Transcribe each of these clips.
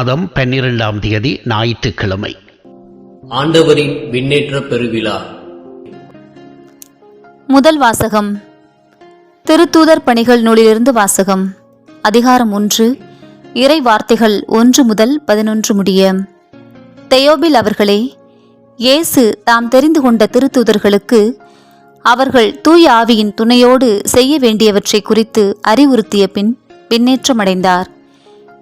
மாதம் பன்னிரெண்டாம் தேதி ஞாயிற்றுக்கிழமை. ஆண்டவரின் விண்ணேற்ற பெருவிழா. முதல் வாசகம். திருத்தூதர் பணிகள் நூலிலிருந்து வாசகம். அதிகாரம் ஒன்று. இறை வார்த்தைகள் ஒன்று முதல் பதினொன்று முடிய. தெயோபில் அவர்களே இயேசு தாம் தெரிந்து கொண்ட திருத்தூதர்களுக்கு அவர்கள் தூய ஆவியின் துணையோடு செய்ய வேண்டியவற்றை குறித்து அறிவுறுத்திய பின் விண்ணேற்றமடைந்தார்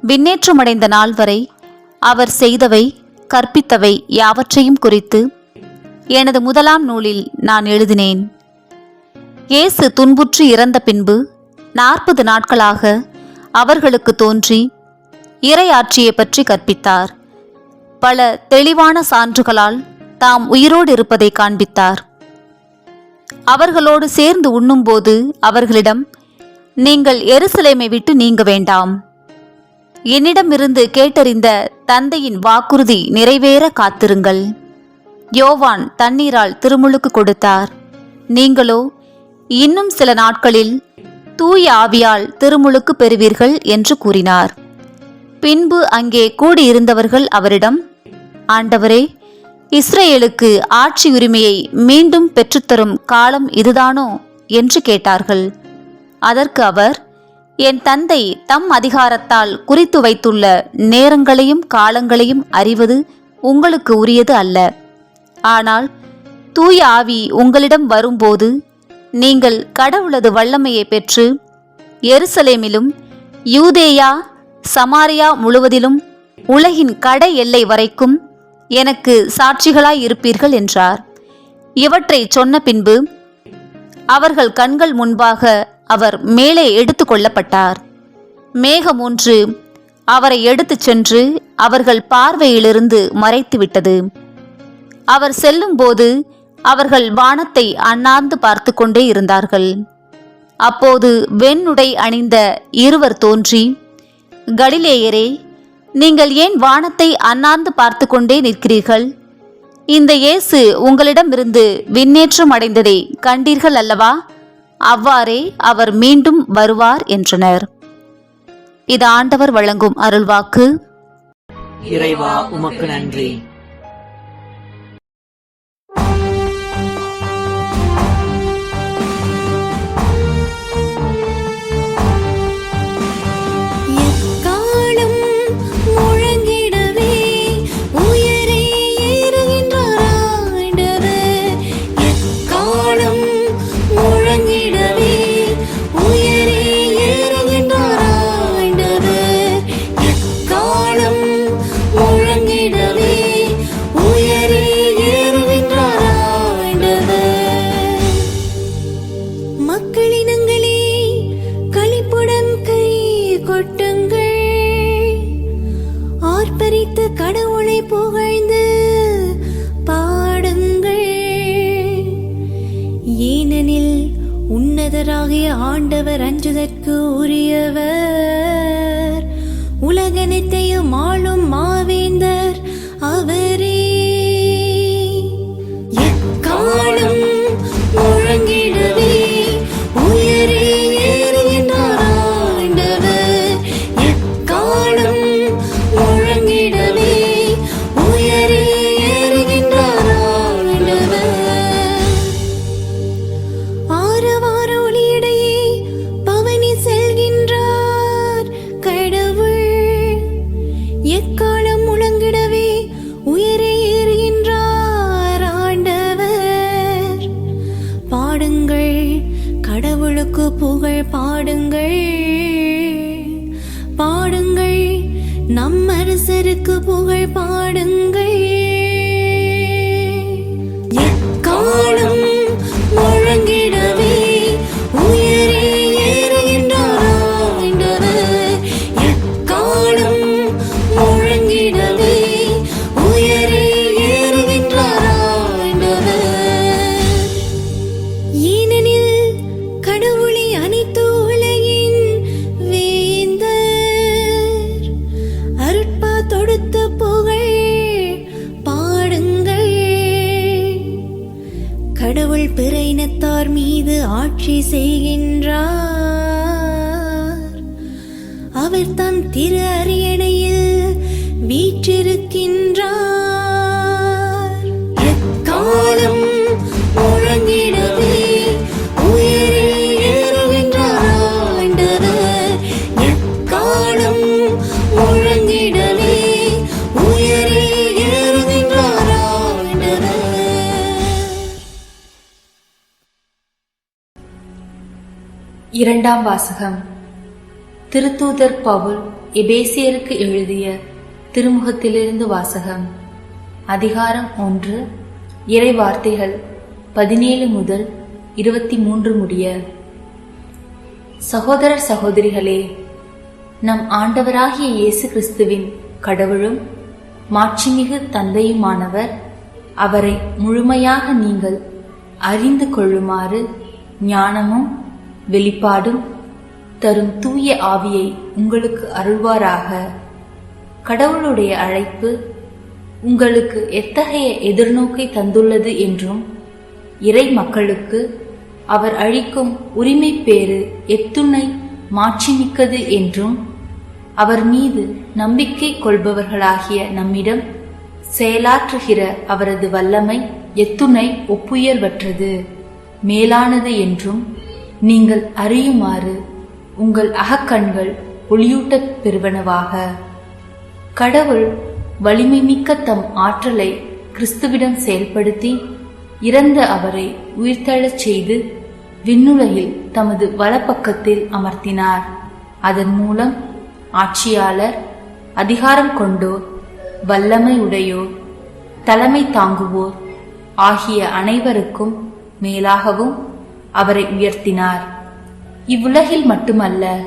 விண்ணேற்றமடைந்த நாள் வரை அவர் செய்தவை கற்பித்தவை யாவற்றையும் குறித்து எனது முதலாம் நூலில் நான் எழுதினேன். இயேசு துன்புற்று இறந்த பின்பு நாற்பது நாட்களாக அவர்களுக்கு தோன்றி இறையாட்சியை பற்றி கற்பித்தார். பல தெளிவான சான்றுகளால் தாம் உயிரோடு இருப்பதை காண்பித்தார். அவர்களோடு சேர்ந்து உண்ணும்போது அவர்களிடம் நீங்கள் எருசலேமை விட்டு நீங்க வேண்டாம். என்னிடமிருந்து கேட்டறிந்த தந்தையின் வாக்குறுதி நிறைவேற காத்திருங்கள். யோவான் தண்ணீரால் திருமுழுக்கு கொடுத்தார். நீங்களோ இன்னும் சில நாட்களில் தூய ஆவியால் திருமுழுக்கு பெறுவீர்கள் என்று கூறினார். பின்பு அங்கே கூடியிருந்தவர்கள் அவரிடம் ஆண்டவரே இஸ்ரேலுக்கு ஆட்சி உரிமையை மீண்டும் பெற்றுத்தரும் காலம் இதுதானோ? என்று கேட்டார்கள். அதற்கு அவர் என் தந்தை தம் அதிகாரத்தால் குறித்து வைத்துள்ள நேரங்களையும் காலங்களையும் அறிவது உங்களுக்கு உரியது அல்ல. ஆனால் தூய ஆவி உங்களிடம் வரும்போது நீங்கள் கடவுளது வல்லமையை பெற்று எருசலேமிலும் யூதேயா சமாரியா முழுவதிலும் உலகின் கடை எல்லை வரைக்கும் எனக்கு சாட்சிகளாய் இருப்பீர்கள் என்றார். இவற்றை சொன்ன பின்பு அவர்கள் கண்கள் முன்பாக அவர் மேலே எடுத்து கொள்ளப்பட்டார். மேகம் ஒன்று அவரை எடுத்துச் சென்று அவர்கள் பார்வையிலிருந்து மறைத்துவிட்டது. அவர் செல்லும்போது அவர்கள் வானத்தை அண்ணாந்து பார்த்து கொண்டே இருந்தார்கள். அப்போது வெண்ணுடை அணிந்த இருவர் தோன்றி கலிலேயரே நீங்கள் ஏன் வானத்தை அண்ணாந்து பார்த்து கொண்டே நிற்கிறீர்கள்? இந்த இயேசு உங்களிடமிருந்து விண்ணேற்றம் அடைந்ததை கண்டீர்கள் அல்லவா? அவ்வாறே அவர் மீண்டும் வருவார் என்றனர். இது ஆண்டவர் வழங்கும் அருள்வாக்கு. இறைவா உமக்கு நன்றி. ஆண்டவர் அஞ்சுதற்கு உரியவர். உலகனைத்தையும் ஆள் ஆட்சி செய்கின்றார். அவர் தம் திரு அரியணையில் வீற்றிருக்கின்ற இரண்டாம் வாசகம். திருத்தூதர் பவுல் எபேசியருக்கு எழுதிய திருமுகத்திலிருந்து வாசகம். அதிகாரம் ஒன்று. இறை வார்த்தைகள் பதினேழு முதல் இருபத்தி மூன்று முடிய. சகோதரர் சகோதரிகளே நம் ஆண்டவராகிய இயேசு கிறிஸ்துவின் கடவுளும் மாட்சிமிகு தந்தையுமானவர் அவரை முழுமையாக நீங்கள் அறிந்து கொள்ளுமாறு ஞானமும் வெளிப்பாடும் தரும் தூய ஆவியை உங்களுக்கு அருள்வாராக. கடவுளுடைய அழைப்பு உங்களுக்கு எத்தகைய எதிர்நோக்கை தந்துள்ளது என்றும் இறை மக்களுக்கு அவர் அழிக்கும் உரிமை பேறு எத்துணை மாட்சிமிக்கது என்றும் அவர் மீது நம்பிக்கை கொள்பவர்களாகிய நம்மிடம் செயலாற்றுகிற அவரது வல்லமை எத்துணை ஒப்புயர்வற்றது மேலானது என்றும் நீங்கள் அறியுமாறு உங்கள் அகக்கண்கள் ஒளியூட்டப் பெறுவனவாக. கடவுள் வலிமைமிக்க தம் ஆற்றலை கிறிஸ்துவிடம் செயல்படுத்தி இறந்த அவரை உயிர்த்தெழச் செய்து விண்ணுலகில் தமது வலப்பக்கத்தில் அமர்த்தினார். அதன் மூலம் ஆட்சியாளர் அதிகாரம் கொண்டோர் வல்லமை உடையோர் தலைமை தாங்குவோர் ஆகிய அனைவருக்கும் மேலாகவும் அவரை உயர்த்தினார். இவ்வுலகில் மட்டுமல்ல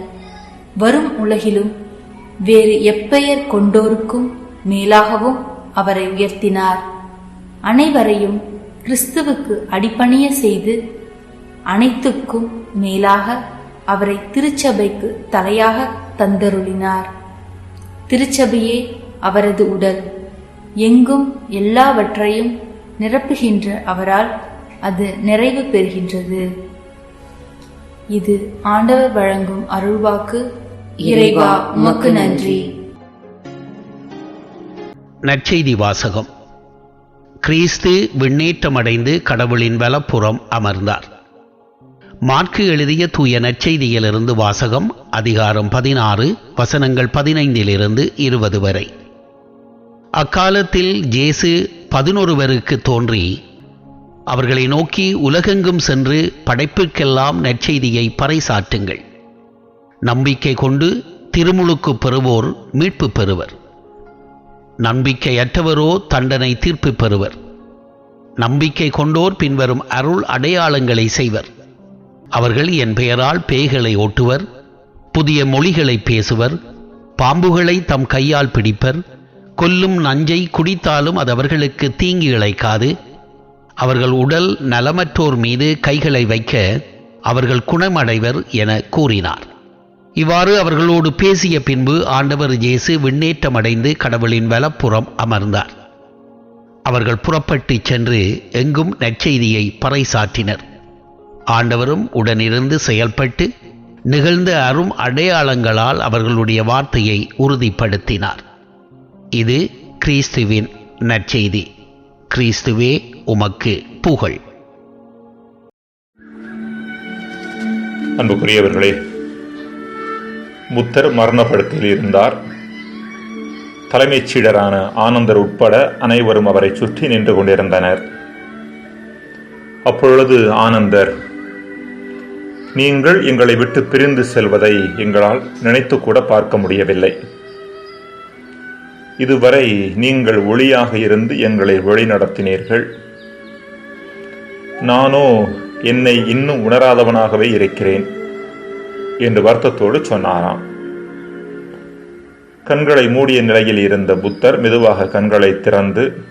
வரும் உலகிலும் வேறு எப்பெயர் கொண்டோருக்கும் மேலாகவும் அவரை உயர்த்தினார். அனைவரையும் கிறிஸ்துவுக்கு அடிப்பணிய செய்து அனைத்துக்கும் மேலாக அவரை திருச்சபைக்கு தலையாக தந்தருளினார். திருச்சபையே அவரது உடல் எங்கும் எல்லாவற்றையும் நிரப்புகின்ற அவரால் அது நிறைவு பெறுகின்றது. இது ஆண்டவர் வழங்கும் அருள்வாக்கு. இறைவா உமக்கு நன்றி. நற்செய்தி வாசகம். கிறிஸ்து விண்ணேற்றமடைந்து கடவுளின் வலப்புறம் அமர்ந்தார். மார்க்கு எழுதிய தூய நற்செய்தியிலிருந்து வாசகம் அதிகாரம் பதினாறு வசனங்கள் பதினைந்திலிருந்து இருபது வரை. அக்காலத்தில் ஜேசு பதினொருவருக்கு தோன்றி அவர்களை நோக்கி உலகெங்கும் சென்று படைப்புக்கெல்லாம் நற்செய்தியை பறைசாற்றுங்கள். நம்பிக்கை கொண்டு திருமுழுக்கு பெறுவோர் மீட்பு பெறுவர். நம்பிக்கையற்றவரோ தண்டனை தீர்ப்பு பெறுவர். நம்பிக்கை கொண்டோர் பின்வரும் அருள் அடையாளங்களை செய்வர். அவர்கள் என் பெயரால் பேய்களை ஓட்டுவர் புதிய மொழிகளை பேசுவர் பாம்புகளை தம் கையால் பிடிப்பர் கொல்லும் நஞ்சை குடித்தாலும் அது அவர்களுக்கு தீங்கு இழைக்காது அவர்கள் உடல் நலமற்றோர் மீது கைகளை வைக்க அவர்கள் குணமடைவர் என கூறினார். இவ்வாறு அவர்களோடு பேசிய பின்பு ஆண்டவர் இயேசு விண்ணேற்றமடைந்து கடவுளின் வலப்புறம் அமர்ந்தார். அவர்கள் புறப்பட்டுச் சென்று எங்கும் நற்செய்தியை பறைசாற்றினர். ஆண்டவரும் உடனிருந்து செயல்பட்டு நிகழ்ந்த அரும் அடையாளங்களால் அவர்களுடைய வார்த்தையை உறுதிப்படுத்தினார். இது கிறிஸ்துவின் நற்செய்தி. கிறிஸ்துவே உமக்கு புகழ். அன்புக்குரியவர்களே புத்தர் மரணப்படுக்கையில் இருந்தார். தலைமைச் சீடரான ஆனந்தர் உட்பட அனைவரும் அவரை சுற்றி நின்று கொண்டிருந்தனர். அப்பொழுது ஆனந்தர் நீங்கள் எங்களை விட்டு பிரிந்து செல்வதை எங்களால் நினைத்து கூட பார்க்க முடியவில்லை. இதுவரை நீங்கள் ஒளியாக இருந்து எங்களை வழிநடத்தினீர்கள். நானோ என்னை இன்னும் உணராதவனாகவே இருக்கிறேன் என்று வருத்தத்தோடு சொன்னாராம். கண்களை மூடிய நிலையில் இருந்த புத்தர் மெதுவாக கண்களை திறந்து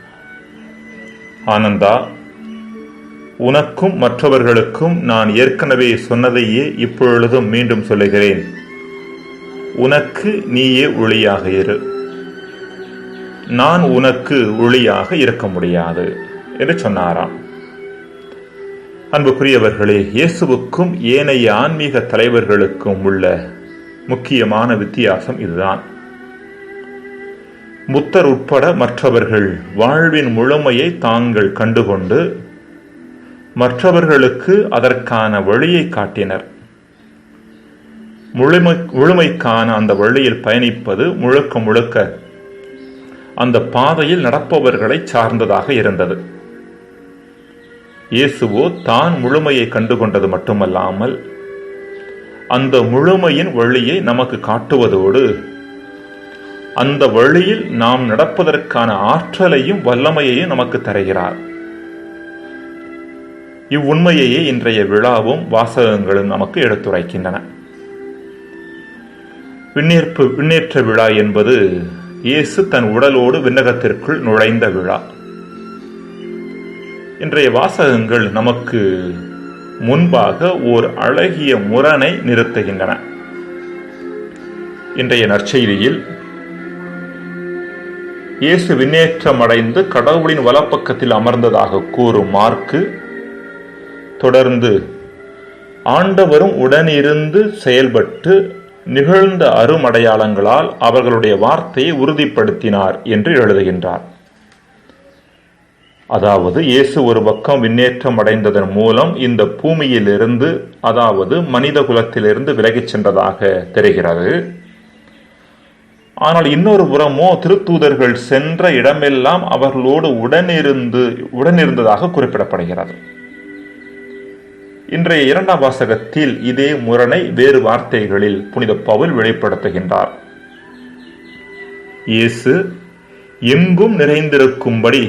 ஆனந்தா உனக்கும் மற்றவர்களுக்கும் நான் ஏற்கனவே சொன்னதையே இப்பொழுதும் மீண்டும் சொல்லுகிறேன். உனக்கு நீயே ஒளியாக இரு. நான் உனக்கு ஒளியாக இருக்க முடியாது என்று சொன்னாராம். அன்புக்குரியவர்களே இயேசுவுக்கும் ஏனைய ஆன்மீக தலைவர்களுக்கும் உள்ள முக்கியமான வித்தியாசம் இதுதான். புத்தர் உட்பட மற்றவர்கள் வாழ்வின் முழுமையை தாங்கள் கண்டுகொண்டு மற்றவர்களுக்கு அதற்கான வழியை காட்டினர். முழுமை முழுமைக்கான அந்த வழியில் பயணிப்பது முழுக்க முழுக்க அந்த பாதையில் நடப்பவர்களை சார்ந்ததாக இருந்தது. இயேசுவோ தான் முழுமையை கண்டுகொண்டது மட்டுமல்லாமல் அந்த முழுமையின் வழியை நமக்கு காட்டுவதோடு அந்த வழியில் நாம் நடப்பதற்கான ஆற்றலையும் வல்லமையையும் நமக்கு தருகிறார். இவ்வுண்மையையே இன்றைய விழாவும் வாசகங்களும் நமக்கு எடுத்துரைக்கின்றன. விண்ணேற்பு விண்ணேற்ற விழா என்பது இயேசு தன் உடலோடு விண்ணகத்திற்குள் நுழைந்த விழா. இன்றைய வாசகங்கள் நமக்கு முன்பாக ஓர் அழகிய முரணை நிறுத்துகின்றன. இன்றைய நற்செய்தியில் இயேசு விண்ணேற்றமடைந்து கடவுளின் வலப்பக்கத்தில் அமர்ந்ததாக கூறும் மார்க்கு தொடர்ந்து ஆண்டவரும் உடனிருந்து செயல்பட்டு நிகழ்ந்த அருமடையாளங்களால் அவர்களுடைய வார்த்தையை உறுதிப்படுத்தினார் என்று எழுதுகின்றார். அதாவது இயேசு ஒரு பக்கம் விண்ணேற்றம் அடைந்ததன் மூலம் இந்த பூமியிலிருந்து அதாவது மனித குலத்திலிருந்து விலகிச் சென்றதாக தெரிகிறது. ஆனால் இன்னொரு புறமோ திருத்தூதர்கள் சென்ற இடமெல்லாம் அவர்களோடு உடனிருந்து உடனிருந்ததாக குறிப்பிடப்படுகிறது. இன்றைய இரண்டாம் வாசகத்தில் இதே முரணை வேறு வார்த்தைகளில் புனித பவுல் வெளிப்படுத்துகின்றார். இயேசு எங்கும் நிறைந்திருக்கும்படி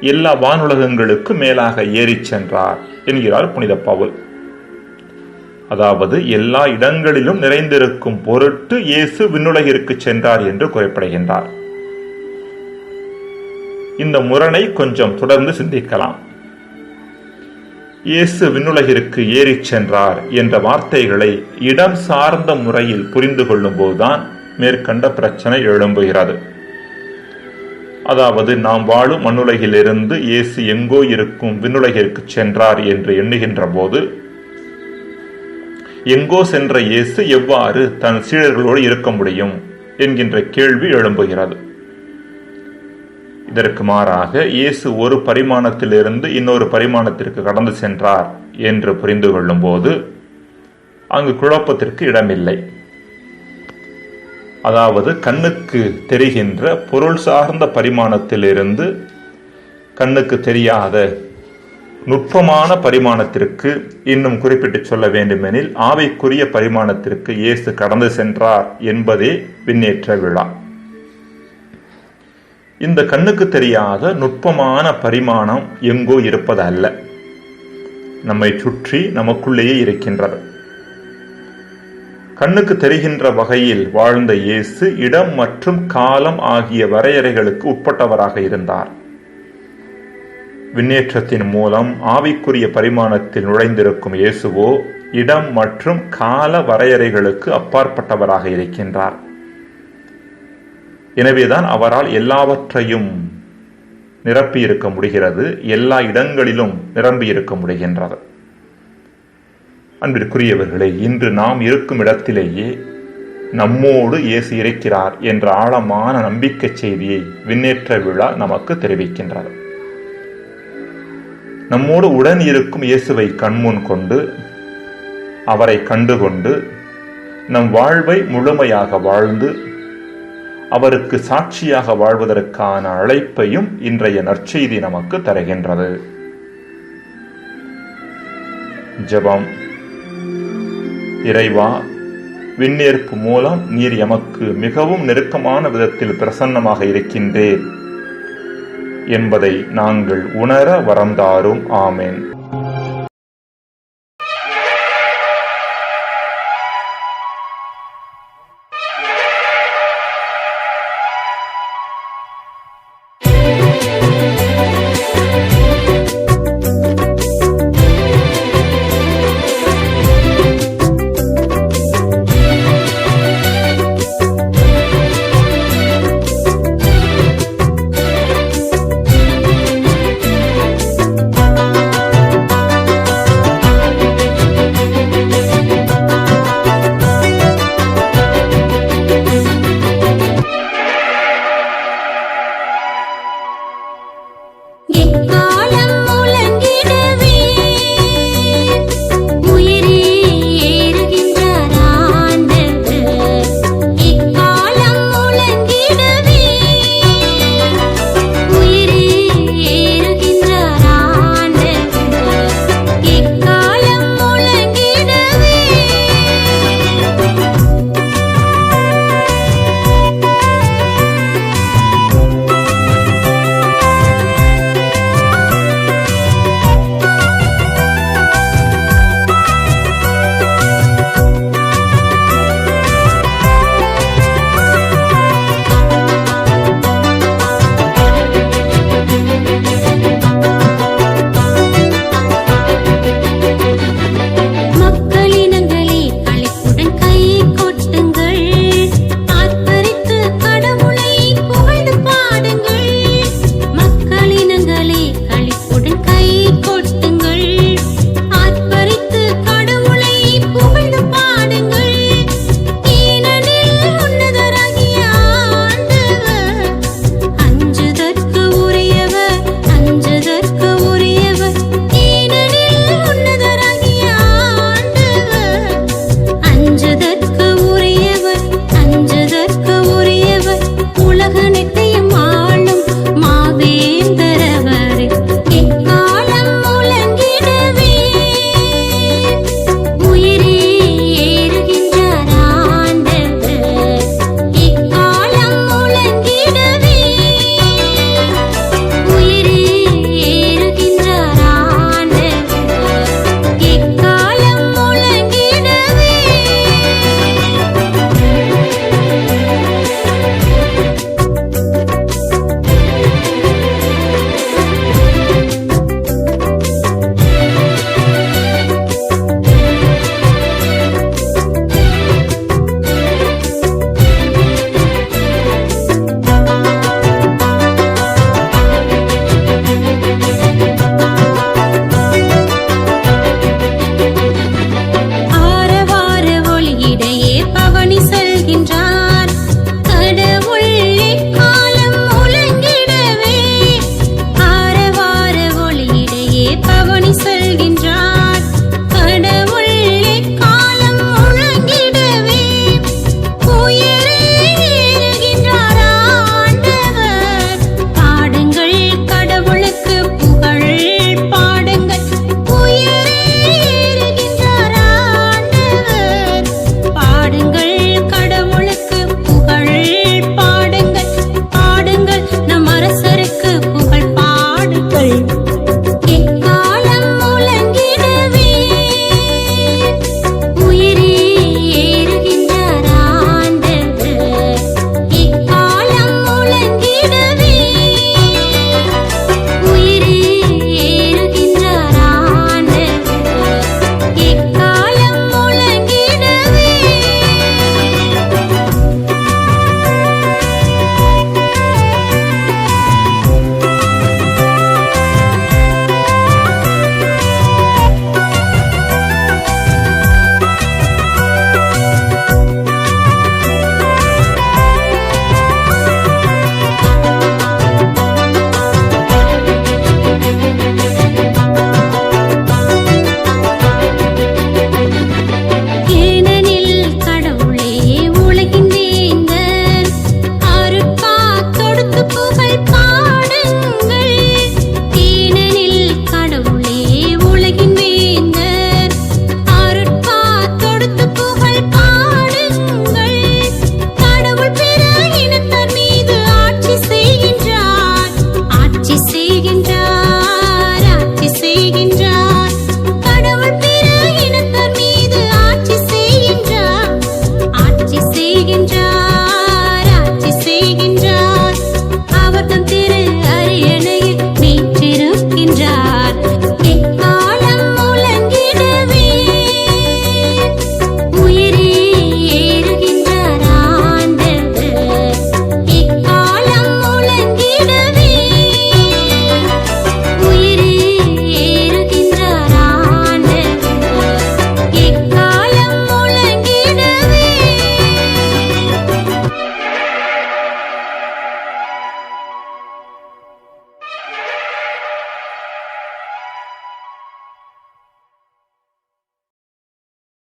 எல்லா வானுலகங்களுக்கு மேலாக ஏறிச் சென்றார் என்கிறார் புனித பவுல். அதாவது எல்லா இடங்களிலும் நிறைந்திருக்கும் பொருட்டு இயேசு விண்ணுலகிற்கு சென்றார் என்று குறிப்பிடுகின்றார். இந்த முரணை கொஞ்சம் தொடர்ந்து சிந்திக்கலாம். இயேசு விண்ணுலகிற்கு ஏறிச் சென்றார் என்ற வார்த்தைகளை இடம் சார்ந்த முறையில் புரிந்து கொள்ளும்போதுதான் மேற்கண்ட பிரச்சனை எழும்புகிறது. அதாவது நாம் வாழும் மண்ணுலகிலிருந்து இயேசு எங்கோ இருக்கும் விண்ணுலகிற்கு சென்றார் என்று எண்ணுகின்ற போது எங்கோ சென்ற இயேசு எவ்வாறு தன் சீடர்களோடு இருக்க முடியும் என்கின்ற கேள்வி எழும்புகிறது. இதற்கு மாறாக இயேசு ஒரு பரிமாணத்திலிருந்து இன்னொரு பரிமாணத்திற்கு கடந்து சென்றார் என்று புரிந்து கொள்ளும் போது அங்கு குழப்பத்திற்கு இடமில்லை. அதாவது கண்ணுக்கு தெரிகின்ற பொருள் சார்ந்த பரிமாணத்திலிருந்து கண்ணுக்கு தெரியாத நுட்பமான பரிமாணத்திற்கு இன்னும் குறிப்பிட்டு சொல்ல வேண்டுமெனில் ஆவைக்குரிய பரிமாணத்திற்கு இயேசு கடந்து சென்றார் என்பதே விண்ணேற்ற விழா. இந்த கண்ணுக்கு தெரியாத நுட்பமான பரிமாணம் எங்கோ இருப்பது அல்ல நம்மை சுற்றி நமக்குள்ளேயே இருக்கின்றது. கண்ணுக்கு தெரிகின்ற வகையில் வாழ்ந்த இயேசு இடம் மற்றும் காலம் ஆகிய வரையறைகளுக்கு உட்பட்டவராக இருந்தார். விண்ணேற்றத்தின் மூலம் ஆவிக்குரிய பரிமாணத்தில் நுழைந்திருக்கும் இயேசுவோ இடம் மற்றும் கால வரையறைகளுக்கு அப்பாற்பட்டவராக இருக்கின்றார். எனவேதான் அவரால் எல்லாவற்றையும் நிரப்பி இருக்க முடிகிறது எல்லா இடங்களிலும் நிரம்பி இருக்க முடிகின்றது. அன்பிற்குரியவர்களே இன்று நாம் இருக்கும் இடத்திலேயே நம்மோடு இயேசு இருக்கிறார் என்ற ஆழமான நம்பிக்கை செய்தியை விண்ணேற்ற விழா நமக்கு தெரிவிக்கின்றார். நம்மோடு உடன் இருக்கும் இயேசுவை கண்முன் கொண்டு அவரை கண்டுகொண்டு நம் வாழ்வை முழுமையாக வாழ்ந்து அவருக்கு சாட்சியாக வாழ்வதற்கான அழைப்பையும் இன்றைய நற்செய்தி நமக்கு தருகின்றது. ஜெபம். இறைவா விண்ணேற்பு மூலம் நீர் எமக்கு மிகவும் நெருக்கமான விதத்தில் பிரசன்னமாக இருக்கின்றேன் என்பதை நாங்கள் உணர வரந்தாரும் ஆமேன்.